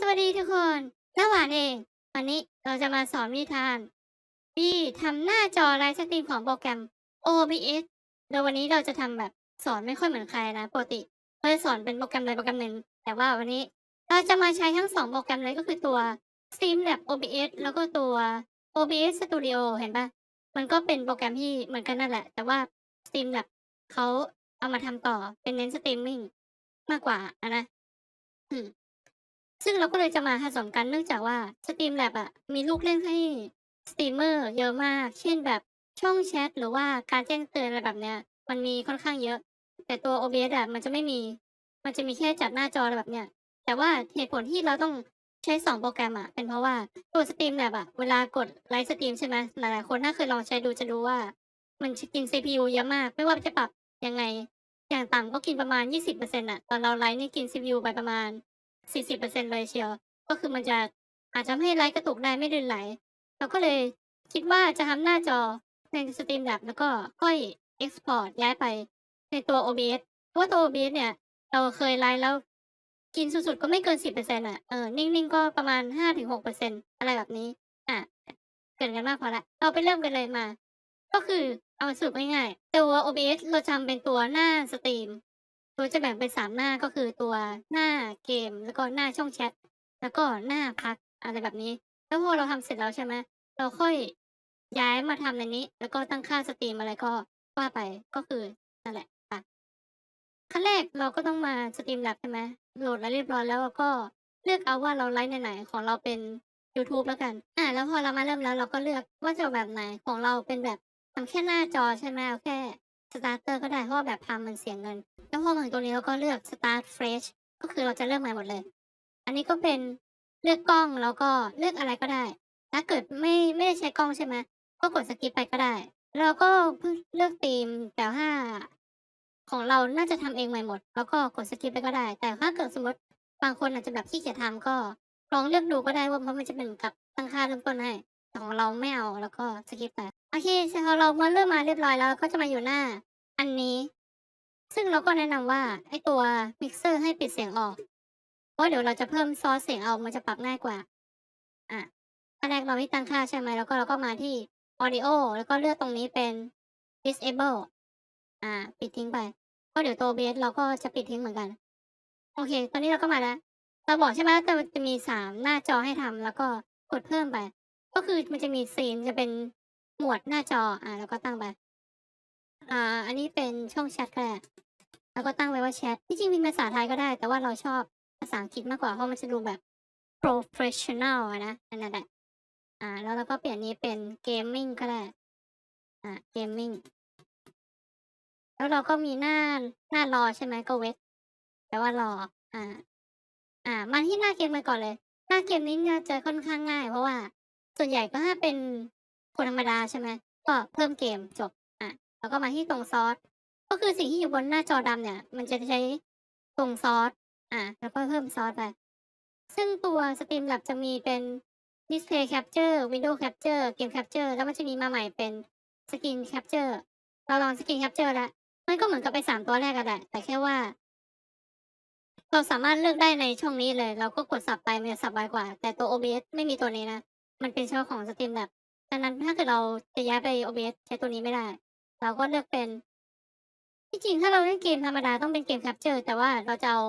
สวัสดีทุกคนน้าหวานเอง วันนี้เราจะมาสอนวิธีทานที่ทำหน้าจอไลฟ์สตรีมของโปรแกรม OBS โดยวันนี้เราจะทำแบบสอนไม่ค่อยเหมือนใครนะปกติเราจะสอนเป็นโปรแกรมใดโปรแกรมหนึ่ง แต่ว่าวันนี้เราจะมาใช้ทั้งสองโปรแกรมเลยก็คือตัว Streamlab OBS แล้วก็ตัว OBS Studio เห็นปะมันก็เป็นโปรแกรมที่เหมือนกันนั่นแหละ แต่ว่า Streamlab เขาเอามาทำต่อเป็นเน้นสตรีมมิ่งมากกว่าอะนะอืม ซึ่งเราก็เลยจะมาผสมกันเนื่องจากว่า Streamlab อะมีลูกเล่นให้สตรีมเมอร์เยอะมาก เช่นแบบช่องแชทหรือว่าการแจ้งเตือนอะไรแบบเนี้ย มันมีค่อนข้างเยอะ แต่ตัว OBS อะมันจะไม่มี มันจะมีแค่จัดหน้าจออะไรแบบเนี้ย แต่ว่าเหตุผลที่เราต้องใช้ 2 โปรแกรมอะเป็นเพราะว่าตัว Streamlab อะเวลากดไลฟ์สตรีมใช่ไหมหลายๆคนถ้าเคยลองใช้ดูจะรู้ว่า มันกิน CPU เยอะมาก ไม่ว่าจะปรับยังไง อย่างต่ำก็กินประมาณ 20%อะตอนเราไลฟ์นี่กิน CPU ไปประมาณ 40%เลยเชียว ก็คือมันจะอาจจะทำให้ไลฟ์กระตุกได้ไม่ลื่นไหล เราก็เลยคิดว่าจะทำหน้าจอใน Streamlab แล้วก็ค่อย Export ย้ายไปในตัว OBS เพราะว่าตัว OBS เนี่ย เราเคยไลฟ์แล้วกินสุดๆก็ไม่เกิน 10%อะเออ นิ่งๆ ก็ประมาณ 5-6%อะไรแบบนี้ อะ เกินกันมากพอละ เราไปเริ่มกันเลยมา ก็คือเอาสรุปง่ายๆ ตัว OBS เราทำเป็นตัวหน้าสตรีม ตัวจะแบ่งเป็นสามหน้าก็คือตัวหน้าเกม แล้วก็หน้าช่องแชท แล้วก็หน้าพักอะไรแบบนี้ แล้วพอเราทำเสร็จแล้วใช่ไหมเราค่อยย้ายมาทำในนี้ แล้วก็ตั้งค่าสตรีมอะไรก็ว่าไปก็คือนั่นแหละอะขั้นแรกเราก็ต้องมาสตรีมแลบใช่ไหมโหลดแล้วเรียบร้อยแล้วเราก็เลือกเอาว่าเราไลฟ์ไหนของเราเป็น YouTube แล้วกัน อ่า แล้วพอเรามาเริ่มแล้วเราก็เลือกว่าจะแบบไหนของเราเป็นแบบทำแค่หน้าจอใช่ไหมเอาแค่ สตาร์เตอร์ก็ได้เพราะว่าแบบทำมันเสียเงิน แล้วพอมาถึงตรงนี้เราก็เลือก start fresh ก็คือเราจะเลือกใหม่หมดเลย อันนี้ก็เป็นเลือกกล้องแล้วก็เลือกอะไรก็ได้ ถ้าเกิดไม่ไม่ได้ใช้กล้องใช่ไหมก็กดสกิปไปก็ได้ เราก็เพิ่งเลือกธีมแต่ถ้าของเราน่าจะทำเองใหม่หมด แล้วก็กดสกิปไปก็ได้ แต่ถ้าเกิดสมมติบางคนอาจจะแบบขี้เกียจทำก็ลองเลือกดูก็ได้ว่าเพราะมันจะเป็นกับตั้งค่าเริ่มต้นให้แต่ของเราไม่เอาแล้วก็สกิปไปโอเคพอเรามาเริ่มมาเรียบร้อยแล้วก็จะมาอยู่หน้า อันนี้ ซึ่งเราก็แนะนำว่าไอตัวมิกเซอร์ให้ปิดเสียงออก เพราะเดี๋ยวเราจะเพิ่มซอสเสียงเอามันจะปรับง่ายกว่า อะตอนแรกเราที่ตั้งค่าใช่ไหมแล้วก็เราก็มาที่ audio แล้วก็เลือกตรงนี้เป็น disable อ่า ปิดทิ้งไปเพราะเดี๋ยวตัวเบสเราก็จะปิดทิ้งเหมือนกัน โอเค ตอนนี้เราก็มาแล้วเราบอกใช่ไหมว่าจะมีสามหน้าจอให้ทำแล้วก็กดเพิ่มไป ก็คือมันจะมีซีนจะเป็นหมวดหน้าจออ่าแล้วก็ตั้งไป อ่า อันนี้เป็นช่องแชทก็ได้แล้วก็ตั้งไว้ว่าแชท ที่จริงมีภาษาไทยก็ได้ แต่ว่าเราชอบภาษาอังกฤษมากกว่า เพราะมันจะดูแบบ professional นะอันนั้นแหละ อ่า แล้วเราก็เปลี่ยนนี้เป็น gaming ก็ได้ อ่า gaming แล้วเราก็มีหน้าหน้ารอใช่ไหมก็เวทแปลว่ารอ อ่า อ่า มาที่หน้าเกมกันก่อนเลย หน้าเกมนี้เนี่ยจะค่อนข้างง่าย เพราะว่า ส่วนใหญ่ก็ถ้าเป็นคนธรรมดาใช่ไหมก็เพิ่มเกมจบ แล้วก็มาที่ตรงซอส ก็คือสิ่งที่อยู่บนหน้าจอดำเนี่ย มันจะใช้ตรงซอส อะ แล้วก็เพิ่มซอสไป ซึ่งตัว Streamlab จะมีเป็น Display Capture Window Capture Game Capture แล้วมันจะมีมาใหม่เป็น Screen Capture เราลอง Screen Capture แล้วมันก็เหมือนกับไปสามตัวแรกกันแหละแต่แค่ว่า เราสามารถเลือกได้ในช่องนี้เลย เราก็กดสับไปมันจะสับไวกว่า แต่ตัว OBS ไม่มีตัวนี้นะ มันเป็นช่องของ Steam Lab ดังนั้นถ้าเกิดเราจะย้ายไป OBS ใช้ตัวนี้ไม่ได้ เราก็เลือกเป็น ที่จริงถ้าเราเล่นเกมธรรมดาต้องเป็นเกม Capture แต่ว่าเราจะเอา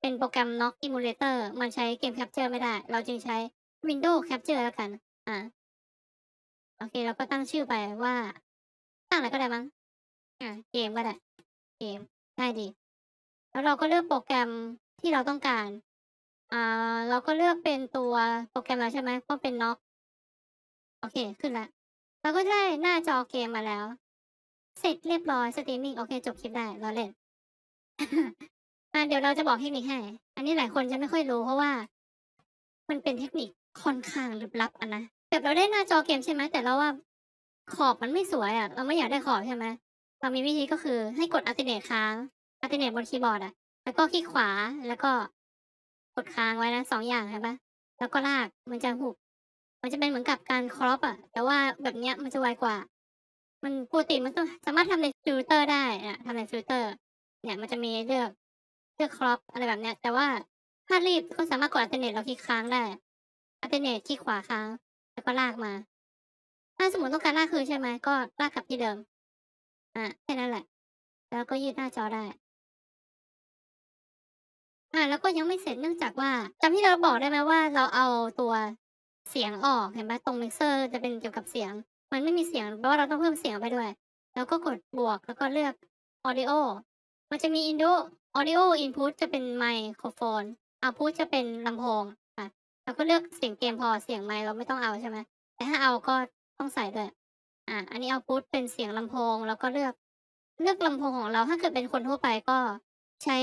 เป็นโปรแกรม Knock Emulator มันใช้เกม Capture ไม่ได้ เราจึงใช้ Windows Capture แล้วกัน อ่าโอเค เราก็ตั้งชื่อไปว่า ตั้งอะไรก็ได้มั้ง อ่าเกมก็ได้ เกมง่ายดี แล้วเราก็เลือกโปรแกรมที่เราต้องการ อ่า เราก็เลือกเป็นตัวโปรแกรมแล้วใช่ไหมก็เป็น Knock โอเค ขึ้นล้วเราก็ได้หน้าจอเกมมาแล้ว เสร็จเรียบร้อยสตรีมมิ่งโอเคจบคลิปได้เราเล่นอ่าเดี๋ยวเราจะบอกเทคนิคให้ อันนี้หลายคนจะไม่ค่อยรู้เพราะว่า มันเป็นเทคนิคค่อนข้างลึกลับอะนะแบบเราได้หน้าจอเกมใช่ไหมแต่เราว่าขอบมันไม่สวยอะเราไม่อยากได้ขอบใช่ไหมเรามีวิธีก็คือให้กดอัลติเนตค้างอัลติเนตบนคีย์บอร์ดอะแล้วก็คลิกขวาแล้วก็กดค้างไว้นะสองอย่างใช่ปะแล้วก็ลากมันจะหุบมันจะเป็นเหมือนกับการครอปอะ แต่ว่าแบบเนี้ยมันจะไวกว่า มันปกติมันต้องสามารถทำในฟิลเตอร์ได้อะทำในฟิลเตอร์ เนี่ยมันจะมีเลือกเลือกครอปอะไรแบบเนี้ย แต่ว่าถ้ารีบก็สามารถกด alternate แล้วคลิกค้างได้ alternate คลิกขวาค้าง แล้วก็ลากมา ถ้าสมมติต้องการลากคืนใช่ไหมก็ลากกลับที่เดิมอะแค่นั้นแหละ แล้วก็ยืดหน้าจอได้อ่าแล้วก็ยังไม่เสร็จเนื่องจากว่าจำที่เราบอกได้ไหมว่าเราเอาตัวเสียงออกเห็นไหมตรงมิกเซอร์จะเป็นเกี่ยวกับเสียง มันไม่มีเสียงแปลว่าเราต้องเพิ่มเสียงไปด้วย แล้วก็กดบวกแล้วก็เลือก audio มันจะมี input audio input จะเป็นไมโครโฟน output จะเป็นลำโพงอะเราก็เลือกเสียงเกมพอเสียงไมค์เราไม่ต้องเอาใช่ไหมแต่ถ้าเอาก็ต้องใส่ด้วยอะอันนี้ output เป็นเสียงลำโพง แล้วก็เลือก เลือกลำโพงของเราถ้าเกิดเป็นคนทั่วไปก็ใช้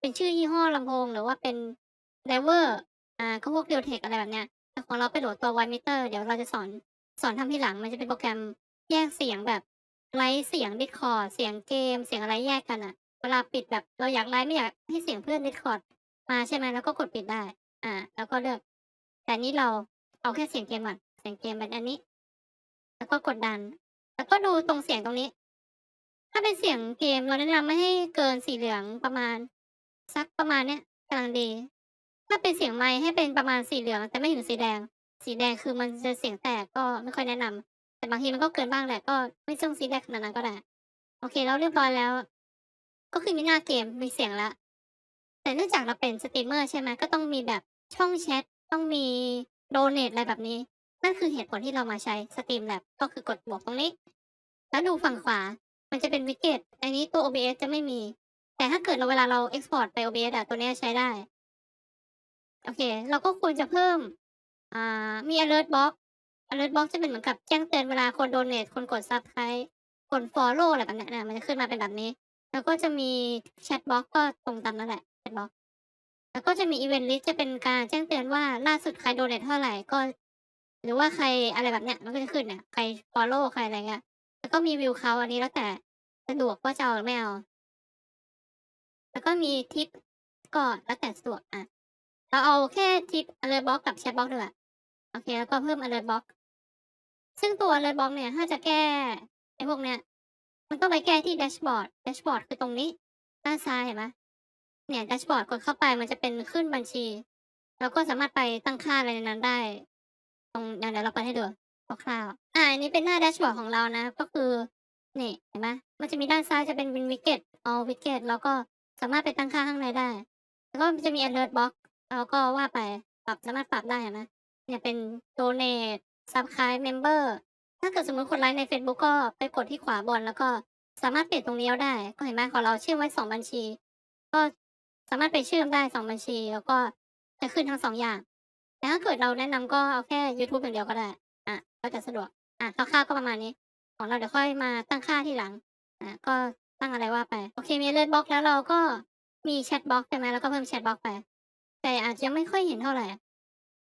เป็นชื่อยี่ห้อลำโพง หรือว่าเป็น driver อ่าก็พวก d e o t e c อะไรแบบเนี้ยแต่ของเราไปโหลดตัว y meter เดี๋ยวเราจะสอน สอนทำที่หลังมันจะเป็นโปรแกรมแยกเสียงแบบไลฟ์เสียง Discord เสียงเกม เสียงอะไรแยกกันอะเวลาปิดแบบเราอยากไลฟ์ไม่อยากให้เสียงเพื่อน Discord มาใช่ไหมแล้วก็กดปิดได้ อ่า แล้วก็เลือก แต่นี่เราเอาแค่เสียงเกมก่อนเสียงเกมเป็นอันนี้ แล้วก็กดดัน แล้วก็ดูตรงเสียงตรงนี้ ถ้าเป็นเสียงเกมเราแนะนำไม่ให้เกินสีเหลืองประมาณ สักประมาณเนี้ยกำลังดี ถ้าเป็นเสียงไมค์ให้เป็นประมาณสีเหลืองแต่ไม่ถึงสีแดง สีแดงคือมันจะเสียงแตกก็ไม่ค่อยแนะนำแต่บางทีมันก็เกินบ้างแหละก็ไม่ต้องสีแดงขนาดนั้นก็ได้โอเคเราเรียบร้อยแล้ว ก็คือมีหน้าเกมมีเสียงล้วแต่เนื่องจากเราเป็นสตรีมเมอร์ใช่ไหมก็ต้องมีแบบช่องแชทต้องมีโดเนทอะไรแบบนี้ นั่นคือเหตุผลที่เรามาใช้สตรีมแลบก็คือกดบวกตรงนี้ แล้วดูฝั่งขวา มันจะเป็นวิกเก็ตอันนี้ตัว OBS จะไม่มี แต่ถ้าเกิดเราเวลาเรา export ไป OBS อะตัวนี้ใช้ได้ โอเค เราก็ควรจะเพิ่ม อ่า มี alert box alert box จะเป็นเหมือนกับแจ้งเตือนเวลาคนโดเนทคนกด subscribe คน follow อะไรแบบเนี้ยนะมันจะขึ้นมาเป็นแบบนี้ แล้วก็จะมี chat box ก็ตรงตามนั่นแหละ chat box แล้วก็จะมี event list จะเป็นการแจ้งเตือนว่าล่าสุดใครโดเนทเท่าไหร่ก็ หรือว่าใครอะไรแบบเนี้ยมันก็จะขึ้นเนี่ยใคร follow ใครอะไรเงี้ยแล้วก็มีวิวเขาอันนี้แล้วแต่สะดวกว่าจะเอาหรือไม่เอา แล้วก็มีทิปก็แล้วแต่สะดวกอะ เราเอาแค่ทิป alert box กับ chat box ดีกว่าโอ เคแล้วก็เพิ่ม alert box ซึ่งตัว alert box เนี่ย ถ้าจะแก้ไอ้พวกเนี้ย มันต้องไปแก้ที่ dashboard dashboard คือตรงนี้ด้านซ้ายเห็นไหมเนี่ย dashboard กดเข้าไปมันจะเป็นขึ้นบัญชี แล้วก็สามารถไปตั้งค่าอะไรในนั้นได้ ตรงเดี๋ยวเดี๋ยวเราไปให้ดูคร่าวๆอ่าอันนี้เป็นหน้าแดชบอร์ดของเรานะ ก็คือ นี่เห็นไหมมันจะมีด้านซ้ายจะเป็นวินวิกเก็ตเอาวิกเก็ตแล้วก็สามารถไปตั้งค่าข้างในได้ แล้วก็จะมี alert box แล้วก็ว่าไปปรับสามารถปรับได้เห็นไหม เนี่ยเป็น donate subscribe member ถ้าเกิดสมมติคนไลค์ใน Facebook ก็ไปกดที่ขวาบน แล้วก็สามารถเปลี่ยนตรงนี้เอาได้ ก็เห็นไหมของเราเชื่อมไว้สองบัญชี ก็สามารถไปเชื่อมได้สองบัญชี แล้วก็จะขึ้นทั้งสองอย่างแต่ถ้าเกิดเราแนะนำก็เอาแค่ YouTube อย่างเดียวก็ได้ อะ ก็จะสะดวก อะคร่าวๆก็ประมาณนี้ ของเราเดี๋ยวค่อยมาตั้งค่าที่หลัง อะ ก็ตั้งอะไรว่าไป โอเค มี alert box แล้วเราก็มี chat box ใช่ไหมแล้วก็เพิ่ม chat box ไป แต่อาจจะไม่ค่อยเห็นเท่าไหร่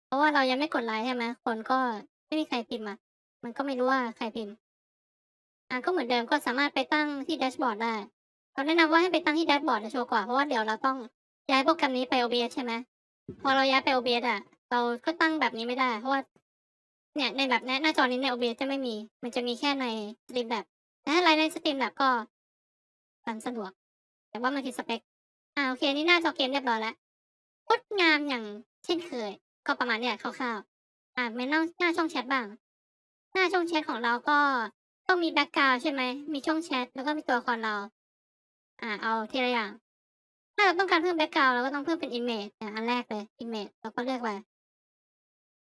เพราะว่าเรายังไม่กดไลค์ใช่ไหมคนก็ไม่มีใครพิมพ์มามันก็ไม่รู้ว่าใครพิมพ์ อะก็เหมือนเดิมก็สามารถไปตั้งที่แดชบอร์ดได้เราแนะนำว่าให้ไปตั้งที่แดชบอร์ดจะโชว์กว่า เพราะว่าเดี๋ยวเราต้องย้ายโปรแกรมนี้ไป OBS ใช่ไหมพอเราย้ายไป OBS อะ เราก็ตั้งแบบนี้ไม่ได้ เพราะว่าเนี่ยในแบบเนี้ยหน้าจอนี้ใน OBS จะไม่มี มันจะมีแค่ใน Streamlab แต่ถ้าไลฟ์ใน Streamlab ก็ตามสะดวก แต่ว่ามันคือสเปค อ่าโอเค นี่หน้าจอเกมเรียบร้อยแล้วงดงามอย่างเช่นเคย ก็ประมาณเนี้ยคร่าวๆอ่าไม่ต้องหน้าช่องแชทบ้าง หน้าช่องแชทของเราก็ต้องมีแบ็กกราวใช่ไหม มีช่องแชทแล้วก็มีตัวละครเรา อ่า เอาทีละอย่าง ถ้าเราต้องการเพิ่มแบ็กกราวเราก็ต้องเพิ่มเป็น image อะอันแรกเลย image เราก็เลือกไป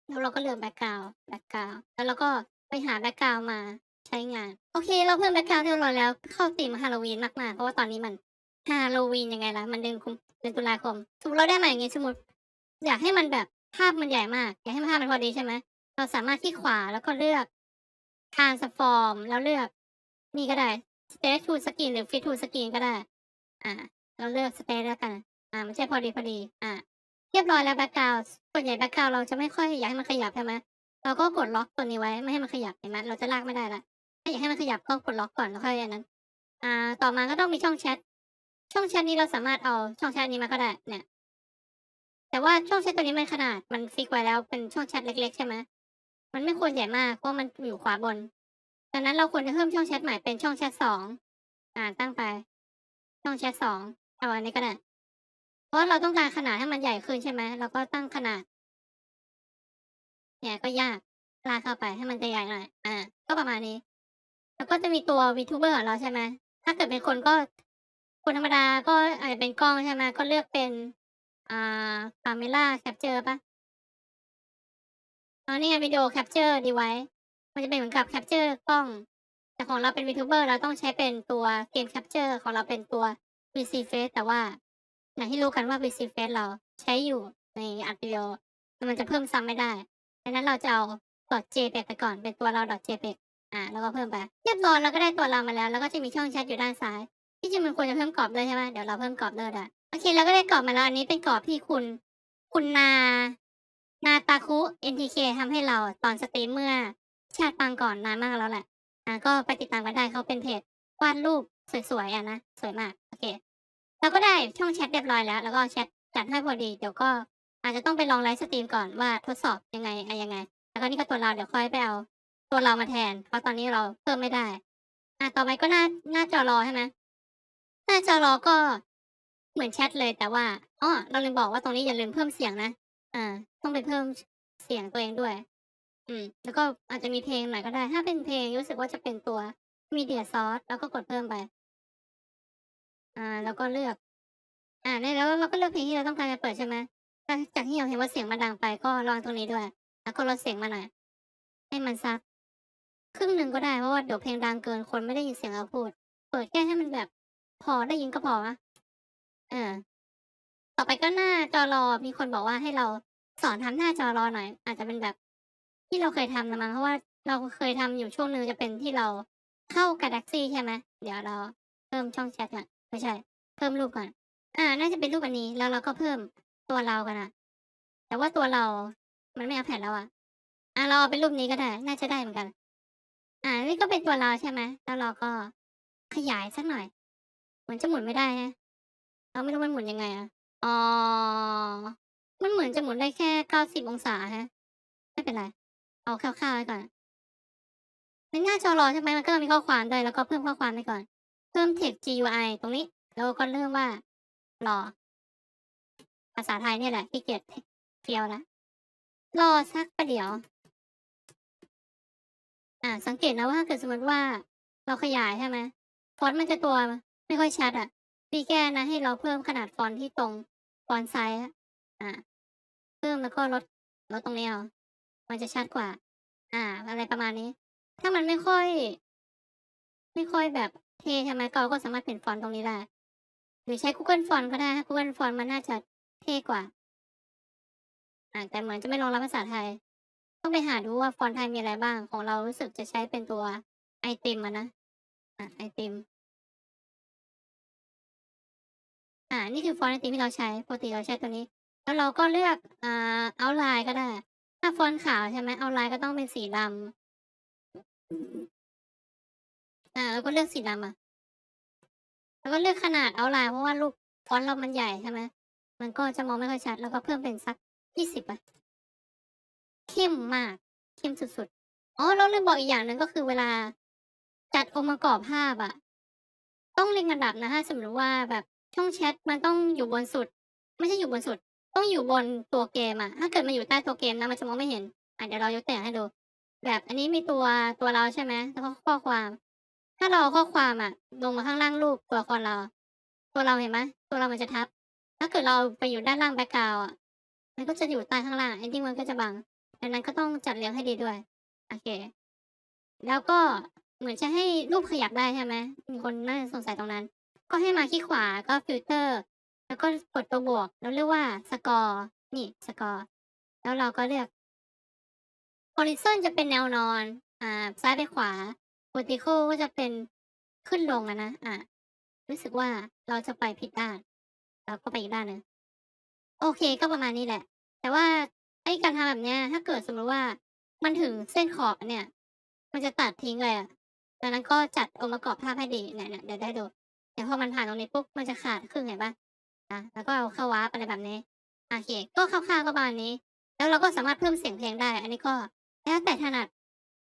แล้วเราก็เลือกแบ็กกราวแบ็กกราวแล้วเราก็ไปหาแบ็กกราวมาใช้งาน โอเค เราเพิ่มแบ็กกราวที่เราแล้ว เข้าธีมฮาโลวีนมากๆเพราะว่าตอนนี้มันฮาโลวีนยังไงล่ะ มันเดือนกุมเดือนตุลาคม สมมติเราได้มาอย่างงี้สมมติ อยากให้มันแบบ ภาพมันใหญ่มากอยากให้ภาพมันพอดีใช่ไหมเราสามารถที่ขวาแล้วก็เลือก transform แล้วเลือก นี่ก็ได้ state to screen หรือ fit to screen ก็ได้ อ่า เราเลือก state แล้วกัน อ่าไม่ใช่พอดีพอดี อ่า เรียบร้อยแล้ว background ส่วนใหญ่ background เราจะไม่ค่อยอยากให้มันขยับใช่ไหมเราก็กดล็อกตัวนี้ไว้ไม่ให้มันขยับเห็นไหมเราจะลากไม่ได้ละถ้าอยากให้มันขยับก็กดล็อกก่อนแล้วค่อยอันนั้น อ่า ต่อมาก็ต้องมีช่องแชทช่องแชทนี้เราสามารถเอาช่องแชทนี้มาก็ได้เนี่ย แต่ว่าช่องแชทตัวนี้มันขนาดมันฟิกไว้แล้วเป็นช่องแชทเล็ก ๆ ใช่ไหมมันไม่ควรใหญ่มากเพราะมันอยู่ขวาบนดังนั้นเราควรจะเพิ่มช่องแชทใหม่เป็นช่องแชทสองอ่าตั้งไป ช่องแชทสองเอาอันนี้ก็ได้เพราะเราต้องการขนาดให้มันใหญ่ขึ้นใช่ไหมเราก็ตั้งขนาดเนี่ยก็ยากลากเข้าไปให้มันใหญ่หน่อยอ่าก็ประมาณนี้ แล้วก็จะมีตัว VTuber ของเราใช่ไหมถ้าเกิดเป็นคนก็คนธรรมดาก็อาจจะเป็นกล้องใช่ไหมก็เลือกเป็น อ่า Camera Capture ปะอ๋อนี่ไงวิดีโอ Capture Device มันจะเป็นเหมือนกับ Capture กล้อง แต่ของเราเป็น VTuber เราต้องใช้เป็นตัวเกม Capture ของเราเป็นตัว VC Face แต่ว่าอย่างที่รู้กันว่า VC Face เราใช้อยู่ในอัดวิดีโอมันจะเพิ่มซ้ำไม่ได้ดังนั้นเราจะเอา .jpeg ไปก่อนเป็นตัวเรา .jpeg อ่าแล้วก็เพิ่มไปเรียบร้อยเราก็ได้ตัวเรามาแล้ว แล้วก็จะมีช่องแชทอยู่ด้านซ้าย ที่จริงมันควรจะเพิ่มกรอบเลยใช่ไหมเดี๋ยวเราเพิ่มกรอบเลยได้ โอเคเราก็ได้กรอบมาแล้วอันนี้เป็นกรอบที่คุณ คุณนา นาตาคุ NTK ทำให้เราตอนสตรีมเมื่อ ชาติปางก่อนนานมากแล้วแหละอ่าก็ไปติดตามกันได้เขาเป็นเพจวาดรูปสวยๆอะนะสวยมากโอเค เราก็ได้ช่องแชทเรียบร้อยแล้ว แล้วก็แชทจัดให้พอดีเดี๋ยวก็อาจจะต้องไปลองไลฟ์สตรีมก่อนว่าทดสอบยังไงอะไรยังไง แล้วก็นี่ก็ตัวเราเดี๋ยวค่อยไปเอา ตัวเรามาแทน เพราะตอนนี้เราเพิ่มไม่ได้ อะต่อไปก็หน้าหน้าจอรอใช่ไหมหน้าจอรอก็ เหมือนแชทเลยแต่ว่าอ๋อเราลืมบอกว่าตรงนี้อย่าลืมเพิ่มเสียงนะอ่าต้องไปเพิ่มเสียงตัวเองด้วย อืม แล้วก็อาจจะมีเพลงหน่อยก็ได้ ถ้าเป็นเพลงรู้สึกว่าจะเป็นตัวมีเดียซอสแล้วก็กดเพิ่มไป อ่า แล้วก็เลือก อ่าได้แล้วเราก็เลือกเพลงที่เราต้องการจะเปิดใช่ไหมถ้าจากที่เราเห็นว่าเสียงมันดังไปก็ลองตรงนี้ด้วย แล้วก็ลดเสียงมาหน่อยให้มันสักครึ่งหนึ่งก็ได้เพราะว่าเดี๋ยวเพลงดังเกินคนไม่ได้ยินเสียงเราพูด เปิดแค่ให้มันแบบ พอได้ยินก็พอนะ เออ ต่อไปก็หน้าจอรอมีคนบอกว่าให้เราสอนทำหน้าจอรอหน่อย อาจจะเป็นแบบ ที่เราเคยทำนะมั้งเพราะว่าเราเคยทำอยู่ช่วงหนึ่งจะเป็นที่เราเข้ากาแล็กซี่ใช่ไหมเดี๋ยวเราเพิ่มช่องแชทก่อนไม่ใช่ เพิ่มรูปก่อน อ่า น่าจะเป็นรูปอันนี้แล้วเราก็เพิ่มตัวเรากันอะแต่ว่าตัวเรา มันไม่เอาแผนแล้วอะอะเราเป็นรูปนี้ก็ได้ น่าจะได้เหมือนกัน อ่า นี่ก็เป็นตัวเราใช่ไหมแล้วเราก็ขยายสักหน่อย เหมือนจะหมุนไม่ได้ฮะ เราไม่รู้มันหมุนยังไงอะอ๋อ มันเหมือนจะหมุนได้แค่เก้าสิบองศาฮะ ไม่เป็นไร เอาคร่าวๆไว้ก่อน ในหน้าจอรอใช่ไหมมันก็มีข้อความด้วยแล้วก็เพิ่มข้อความไปก่อน เพิ่ม text GUI ตรงนี้ แล้วก็เริ่มว่ารอ ภาษาไทยเนี่ยแหละขี้เกียจเพียวนะรอสักประเดี๋ยว อ่า สังเกตนะว่าถ้าเกิดสมมติว่าเราขยายใช่ไหมฟอนต์มันจะตัวไม่ค่อยชัดอะ พี่แก้นะให้เราเพิ่มขนาดฟอนต์ที่ตรงฟอนต์ไซส์อะอ่าเพิ่มแล้วก็ลดลดตรงนี้เอามันจะชัดกว่า อ่า อะไรประมาณนี้ ถ้ามันไม่ค่อย ไม่ค่อยแบบเท่ใช่ไหมก็เราก็สามารถเปลี่ยนฟอนต์ตรงนี้ได้หรือใช้ Google Font ก็ได้ Google Font มันน่าจะเท่กว่า อ่า แต่เหมือนจะไม่รองรับภาษาไทย ต้องไปหาดูว่าฟอนต์ไทยมีอะไรบ้าง ของเรารู้สึกจะใช้เป็นตัวไอติมอะนะ อ่าไอติม อ่า นี่คือฟอนต์ไอติมที่เราใช้ปกติเราใช้ตัวนี้ แล้วเราก็เลือกอ่าเอาไลน์ก็ได้ ถ้าฟอนต์ขาวใช่ไหมเอาไลน์ก็ต้องเป็นสีดำอ่าแล้วก็เลือกสีดำอะแล้วก็เลือกขนาดเอาไลน์เพราะว่ารูปฟอนต์เรามันใหญ่ใช่ไหมมันก็จะมองไม่ค่อยชัด แล้วก็เพิ่มเป็นสักยี่สิบอะเข้มมากเข้มสุดๆอ๋อเราลืมบอกอีกอย่างหนึ่งก็คือเวลาจัดองค์ประกอบภาพอะ ต้องเรียงลำดับนะถ้าสมมติว่าแบบ ช่องแชทมันต้องอยู่บนสุด ไม่ใช่อยู่บนสุด ต้องอยู่บนตัวเกมอะถ้าเกิดมันอยู่ใต้ตัวเกมนะมันจะมองไม่เห็นอะเดี๋ยวเรายกตัวอย่างให้ดู แบบอันนี้มีตัวตัวเราใช่ไหมแล้วก็ข้อความ ถ้าเราข้อความอะลงมาข้างล่างรูปตัวละครเรา ตัวเราเห็นไหมตัวเรามันจะทับ ถ้าเกิดเราไปอยู่ด้านล่างแบ็กกราวอะมันก็จะอยู่ใต้ข้างล่าง ending มันก็จะบังดังนั้นก็ต้องจัดเรียงให้ดีด้วยโอเค แล้วก็เหมือนจะให้รูปขยับได้ใช่ไหมมีคนน่าจะสงสัยตรงนั้น ก็ให้มาที่ขวาก็ฟิลเตอร์ แล้วก็กดตัวบวก แล้วเรียกว่าสกอร์นี่สกอร์แล้วเราก็เลือก horizon จะเป็นแนวนอน อ่า ซ้ายไปขวา vertical ก็จะเป็นขึ้นลงอะนะ อะ รู้สึกว่าเราจะไปผิดด้านเราก็ไปอีกด้านหนึ่งโอเคก็ประมาณนี้แหละ แต่ว่าไอ้การทำแบบเนี้ย ถ้าเกิดสมมติว่ามันถึงเส้นขอบเนี่ย มันจะตัดทิ้งเลยอะดังนั้นก็จัดองค์ประกอบภาพให้ดีเนี่ยเนี่ยเดี๋ยวได้ดู เดี๋ยพอมันผ่านตรงนี้ปุ๊บมันจะขาดครึ่งเห็นปะอะแล้วก็เอาเข้าวาร์ปอะไรแบบนี้โอเค ก็คร่าวๆก็ประมาณนี้ แล้วเราก็สามารถเพิ่มเสียงเพลงได้ อันนี้ก็แล้วแต่ถนัด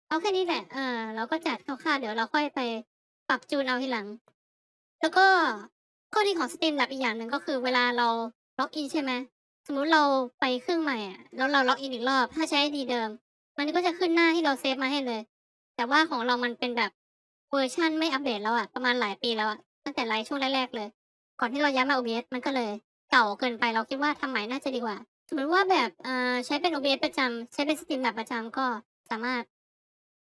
เอาแค่นี้แหละเออเราก็จัดคร่าวๆเดี๋ยวเราค่อยไปปรับจูนเอาทีหลัง แล้วก็ข้อดีของสตรีมแลบอีกอย่างหนึ่งก็คือเวลาเราล็อกอินใช่ไหมสมมุติเราไปเครื่องใหม่อะแล้วเราล็อกอินอีกรอบ ถ้าใช้ ID เดิม มันก็จะขึ้นหน้าที่เราเซฟมาให้เลย แต่ว่าของเรามันเป็นแบบเวอร์ชันไม่อัปเดตแล้วอะประมาณหลายปีแล้วอะ ตั้งแต่ไลฟ์ช่วงแรกๆเลย ก่อนที่เราย้ายมา OBS มันก็เลยเก่าเกินไปเราคิดว่าทำใหม่น่าจะดีกว่า สมมติว่าแบบเอ่อใช้เป็น OBS ประจำใช้เป็น Streamlabs ประจำก็สามารถ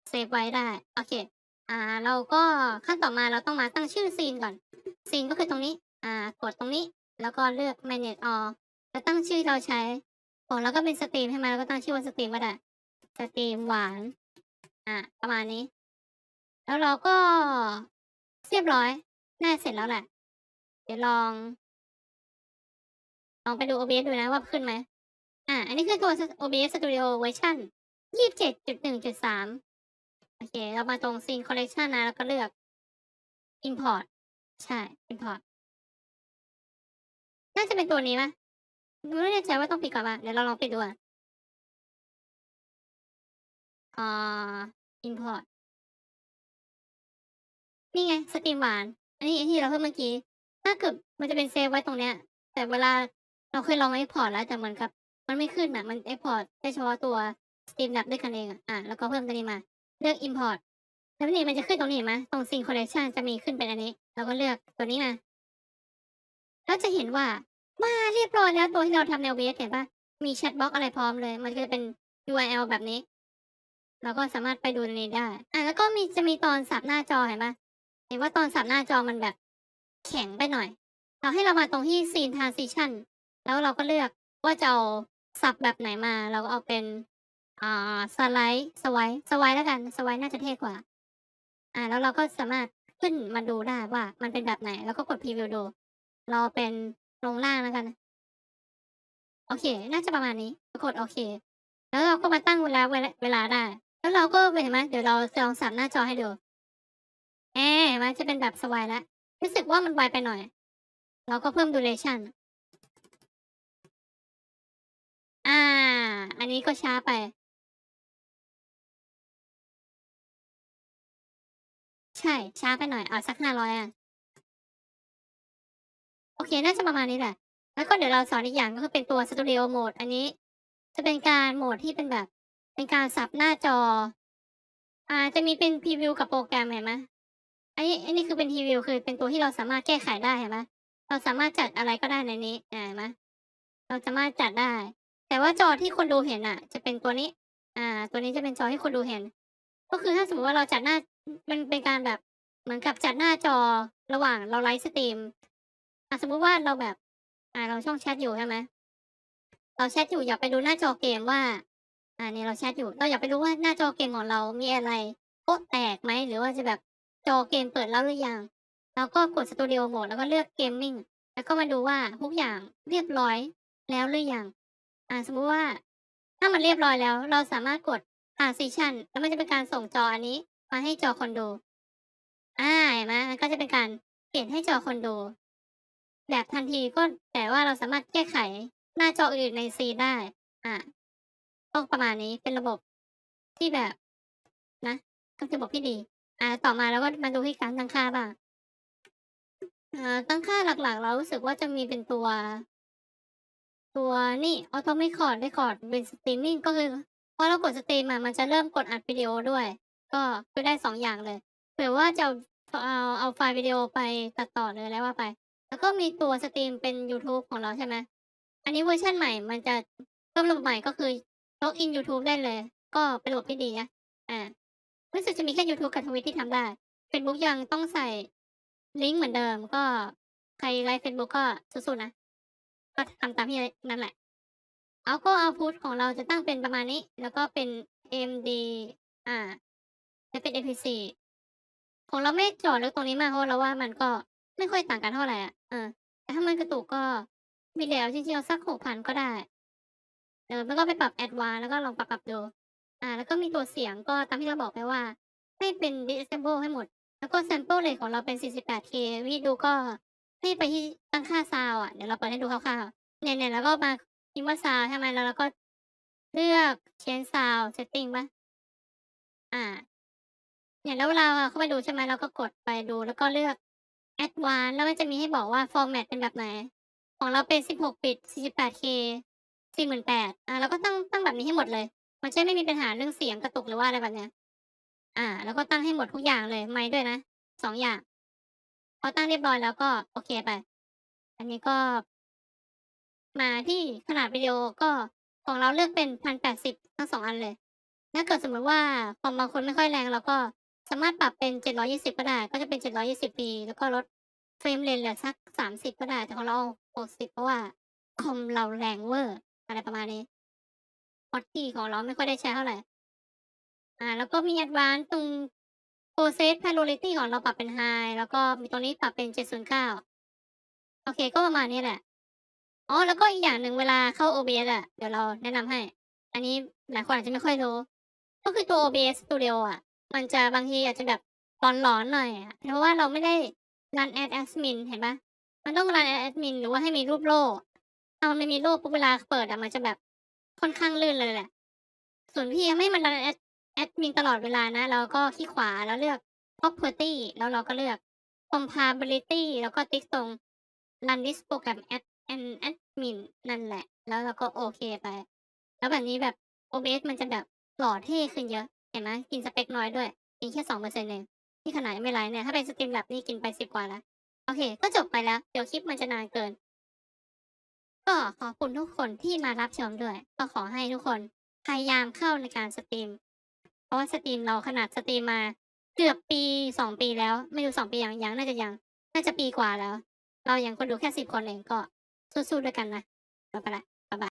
เซฟไว้ได้ โอเค อ่า เราก็ขั้นต่อมาเราต้องมาตั้งชื่อซีนก่อน ซีนก็คือตรงนี้ อ่ากดตรงนี้แล้วก็เลือก manage all จะตั้งชื่อที่เราใช้ของเราก็เป็นสตรีมใช่ไหมเราก็ตั้งชื่อว่าสตรีมก็ได้สตรีมหวาน อ่าประมาณนี้ แล้วเราก็เรียบร้อย น่าเสร็จแล้วแหละเดี๋ยวลอง ลองไปดู OBS ดูนะว่าขึ้นไหม อ่า อันนี้คือตัว OBS Studio เวอร์ชัน27.1.3 โอเค เรามาตรง Scene Collection นะ แล้วก็เลือก Import ใช่ Import น่าจะเป็นตัวนี้ไหมไม่แน่ใจว่าต้องปิดก่อนป่ะเดี๋ยวเราลองปิดดูอะอ่า Import นี่ไง สตรีมหวาน นนี้ที่เราเพิ่มเมื่อกี้ ถ้าเกิดมันจะเป็นเซฟไว้ตรงเนี้ย แต่เวลาเราเคยลอง Export แล้วแต่เหมือนกับ มันไม่ขึ้นอะ มัน Export ได้เฉพาะตัว Streamlabs ด้วยกันเองอะอะแล้วก็เพิ่มตัวนี้มา เลือก Import แล้วนี่มันจะขึ้นตรงนี้เห็นไหมตรง Scene Collection จะมีขึ้นเป็นอันนี้ เราก็เลือกตัวนี้มา แล้วจะเห็นว่า มาเรียบร้อยแล้วตัวที่เราทำใน OBS เห็นปะมีแชทบ็อกอะไรพร้อมเลย มันก็จะเป็น URL แบบนี้ เราก็สามารถไปดูในนี้ได้ อะแล้วก็มีจะมีตอนสับหน้าจอเห็นปะ เห็นว่าตอนสับหน้าจอมันแบบแข็งไปหน่อย เราให้เรามาตรงที่ Scene Transition แล้วเราก็เลือกว่าจะเอาสับแบบไหนมา เราก็เอาเป็นอ่าสไลด์สไวด์สไวด์แล้วกันสไวด์น่าจะเท่กว่า อ่า แล้วเราก็สามารถขึ้นมาดูได้ว่ามันเป็นแบบไหน แล้วก็กดพรีวิวดู เราเป็นลงล่างแล้วกัน โอเค น่าจะประมาณนี้กดโอเค แล้วเราก็มาตั้งเวลาเวลาเวลาได้ แล้วเราก็เห็นไหมเดี๋ยวเราจะลองสับหน้าจอให้ดู แอเห็นจะเป็นแบบสวายแล้ว รู้สึกว่ามันไวไปหน่อย เราก็เพิ่ม duration อ่า อันนี้ก็ช้าไป ใช่ ช้าไปหน่อย เอาสัก500อยอะ โอเค น่าจะประมาณนี้แหละ แล้วก็เดี๋ยวเราสอนอีกอย่างก็คือเป็นตัว Studio Mode อันนี้ จะเป็นการโหมดที่เป็นแบบ เป็นการสับหน้าจอ อ่า จะมีเป็นพรีวิวกับโปรแกรมเห็นไหม อันนี้อันนี้คือเป็นพรีวิวคือเป็นตัวที่เราสามารถแก้ไขได้เห็นไหมเราสามารถจัดอะไรก็ได้ในนี้อ่าเห็นไหมเราสามารถจัดได้ แต่ว่าจอที่คนดูเห็นอะ จะเป็นตัวนี้ อ่า ตัวนี้จะเป็นจอที่คนดูเห็น ก็คือถ้าสมมติว่าเราจัดหน้ามันเป็นการแบบเหมือนกับจัดหน้าจอระหว่างเราไลฟ์สตรีมอะสมมุติว่าเราแบบ อ่าเราช่องแชตอยู่ใช่ไหมเราแชตอยู่อยากไปดูหน้าจอเกมว่า อ่าเนี่ยเราแชตอยู่เราอยากไปรู้ว่าหน้าจอเกมของเรามีอะไรโป๊ะแตกไหมหรือว่าจะแบบ จอเกมเปิดแล้วหรือยังเราก็กด Studio Mode แล้วก็เลือก Gaming แล้วก็มาดูว่าทุกอย่างเรียบร้อยแล้วหรือยังอ่าสมมุติว่า ถ้ามันเรียบร้อยแล้ว เราสามารถกด Transition แล้วมันจะเป็นการส่งจออันนี้ มาให้จอคนดูอ่าเห็นไหมมันก็จะเป็นการเปลี่ยนให้จอคนดูแบบทันทีก็แต่ว่าเราสามารถแก้ไขหน้าจออื่นในซีได้ อ่าก็ประมาณนี้เป็นระบบที่แบบนะก็คือระบบที่ดี อ่าต่อมาเราก็มาดูที่การตั้งค่าบ้างอ่าตั้งค่าหลักๆ เรารู้สึกว่าจะมีเป็นตัว ตัวนี่ Auto Record Record เป็น Streaming ก็คือพอเรากดสตรีมอะมันจะเริ่มกดอัดวิดีโอด้วย ก็คือได้2องอย่างเลยเผื่อว่าจะเอาเอาไฟล์วิดีโอไปตัดต่อหรืออะไรว่าไป แล้วก็มีตัวสตรีมเป็นยูทูบของเราใช่ไหมอันนี้เวอร์ชันใหม่มันจะเพิ่มระบบใหม่ก็คือล็อกอินยูทูบได้เลย ก็เป็นระบบที่ดีนะอ่า รู้สึกจะมีแค่ยูทูบกับทวิตที่ทำได้เฟซบุ๊กยังต้องใส่ลิงก์เหมือนเดิมก็ใครไลฟ์เฟซบุ๊กก็สู้ๆนะ ก็ทำตามที่นั่นแหละ เอาก็เอาพุทของเราจะตั้งเป็นประมาณนี้ แล้วก็เป็น MD อ่าจะเป็น MP4 ของเราไม่เจาะลึกตรงนี้มากเพราะเราว่ามันก็ไม่ค่อยต่างกันเท่าไหร่อะเออแต่ถ้ามันกระตุกก็มีแล้วจริงๆเอาสัก6,000ก็ได้เออแล้วก็ไปปรับ Advance แล้วก็ลองปรับๆดู อ่า แล้วก็มีตัวเสียงก็ตามที่เราบอกไปว่า ให้เป็น Disable ให้หมด แล้วก็ Sample Rate ของเราเป็น 48K วิธีดูก็ให้ไปที่ตั้งค่าซาวด์อะเดี๋ยวเราเปิดให้ดูคร่าวๆเนี่ยๆแล้วก็มาพิมพ์ว่าซาวใช่ไหมแล้วเราก็เลือก Change Sound Setting เปล่า?อ่า เนี่ยแล้วเราเข้าไปดูใช่ไหมเราก็กดไปดูแล้วก็เลือก Advance แล้วมันจะมีให้บอกว่าฟอร์แมตเป็นแบบไหน ของเราเป็น 16บิต 48K 48,000อ่าเราก็ตั้งตั้งแบบนี้ให้หมดเลย มันจะไม่มีปัญหาเรื่องเสียงกระตุกหรือว่าอะไรแบบเนี้ย อ่า แล้วก็ตั้งให้หมดทุกอย่างเลย ไมค์ด้วยนะ2องอย่าง พอตั้งเรียบร้อยแล้วก็โอเคไป อันนี้ก็ มาที่ขนาดวิดีโอก็ของเราเลือกเป็น1080ทั้ง2อันเลย ถ้าเกิดสมมติว่าคอมบางคนไม่ค่อยแรงเราก็สามารถปรับเป็น720ก็ได้ ก็จะเป็น 720p แล้วก็ลดเฟรมเรทเหลือสัก30ก็ได้ แต่ของเราเอา60เพราะว่าคอมเราแรงเวอร์ อะไรประมาณนี้ Hotkey ของเราไม่ค่อยได้ใช้เท่าไหร่ อ่า แล้วก็มี Advanced ตรง Process Priority ของเราปรับเป็น High แล้วก็มีตรงนี้ปรับเป็น 709 โอเค ก็ประมาณนี้แหละ อ๋อ แล้วก็อีกอย่างหนึ่งเวลาเข้า OBS อะ เดี๋ยวเราแนะนำให้ อันนี้หลายคนอาจจะไม่ค่อยรู้ ก็คือตัว OBS Studio อะ มันจะบางทีอาจจะแบบหลอนๆหน่อยอะเพราะว่าเราไม่ได้ run as admin เห็นปล่า?มันต้อง run as admin หรือว่าให้มีรูปโล่ถ้ามันไม่มีรูปปุ๊บเวลาเปิดอะมันจะแบบ ค่อนข้างลื่นเลยแหละ ส่วนวิธีทำให้มัน run as admin ตลอดเวลานะ เราก็คลิกขวาแล้วเลือก Property แล้วเราก็เลือก Compatibility แล้วก็ติ๊กตรง Run this program as an admin นั่นแหละ แล้วเราก็โอเคไป แล้วแบบนี้แบบ OBS มันจะแบบหล่อเท่ขึ้นเยอะ เห็นไหมกินสเปกน้อยด้วยกินแค่2%เปอร์เซ็นต์เองนี่ขนาดไม่ไลฟ์เนี่ย ถ้าเป็น Streamlabs นี่กินไป10กว่าแล้ว โอเค ก็จบไปแล้ว เดี๋ยวคลิปมันจะนานเกิน ก็ขอบคุณทุกคนที่มารับชมด้วย ก็ขอให้ทุกคนพยายามเข้าในการสตรีม เพราะว่าสตรีมเราขนาดสตรีมมาเกือบปีสองปีแล้ว ไม่รู้สองปียังยังน่าจะยัง น่าจะปีกว่าแล้ว เรายังคนดูแค่สิบคนเองก็สู้ๆด้วยกันนะบ๊าไปละ